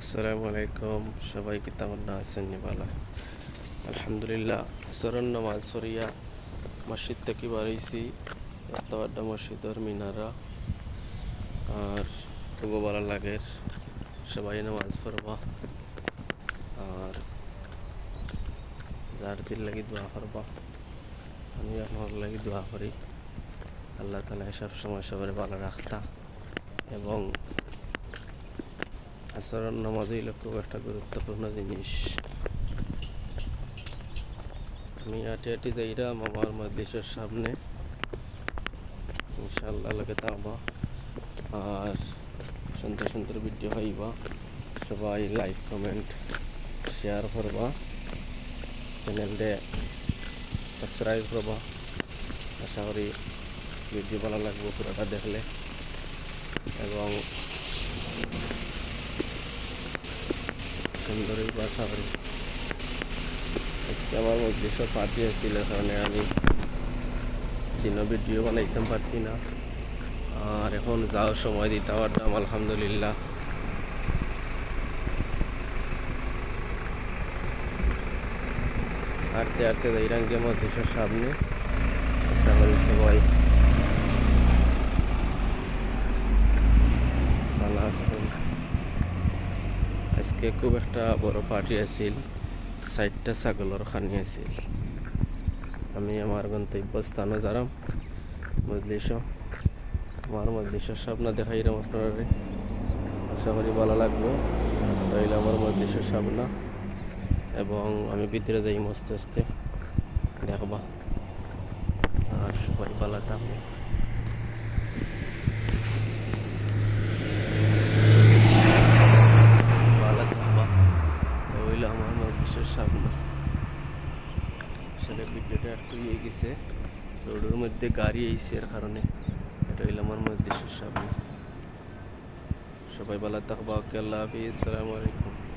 আসসালামু আলাইকুম। সবাইকে তামান্না আছেন নিবালা আলহামদুলিল্লাহ আসরের নামাজ সরিয়া মসজিদ থেকে বাড়াইছি এত আড্ডা মসজিদর মিনারা। আর খুব ভালো লাগে, সবাই নামাজ পড়বা। আর যার লাগি দোয়া করবা, আমি আপনার লাগি দোয়া করি। আল্লাহ তালা সব সময় সবার ভালো রাখতা। এবং আচরণ নামাজ হইল খুব একটা গুরুত্বপূর্ণ জিনিস। আমি হাঁটি হাঁটি যাইরাম আমার মজলিসের সামনে ইনশাল্লাহ লাগে তাবা আর সুন্দর সুন্দর ভিডিও হইবা, সবাই লাইক, কমেন্ট, শেয়ার করবা, চ্যানেলটা সাবস্ক্রাইব করবা। আশা করি ভিডিও ভালো লাগবে পুরোটা দেখলে। এবং সুন্দরই বাসা করি আজকে আমার সব পার্টি আসছিল কারণে আমি দিনও ভিডিও বানাইতে পারছি না। আর এখন যাওয়ার সময় দিতে পারতাম, আলহামদুলিল্লাহ। হাঁটতে হাঁটতে যাইরাঙ্গে আমার দেশের সামনে। আশা করি সবাই ভালো আছেন। আজকে খুব একটা বড় পার্টি আছিল ষাটটা ছাগলের খানি আছিল। আমি আমার গন্তব্য স্থানে যারাম, মজলিস। আমার মজলিসের স্বপ্ন দেখাইলাম আপনারা আশা করি ভালো লাগবে। রইল আমার মজলিসের স্বপ্ন এবং আমি ভিতরে যাই মস্তে আস্তে দেখবা। আর সবাই ভালো থাকবে ভালো থাকবা রইল আমার সামনে সেটা ভিডিওটা একটু ইয়ে গেছে। রোডের মধ্যে গাড়ি আইসে এর কারণে। এটা হইল আমার মধ্যে সামনে সবাই ভালো থাকবা, আল্লাহ হাফিজ আসসালামু আলাইকুম।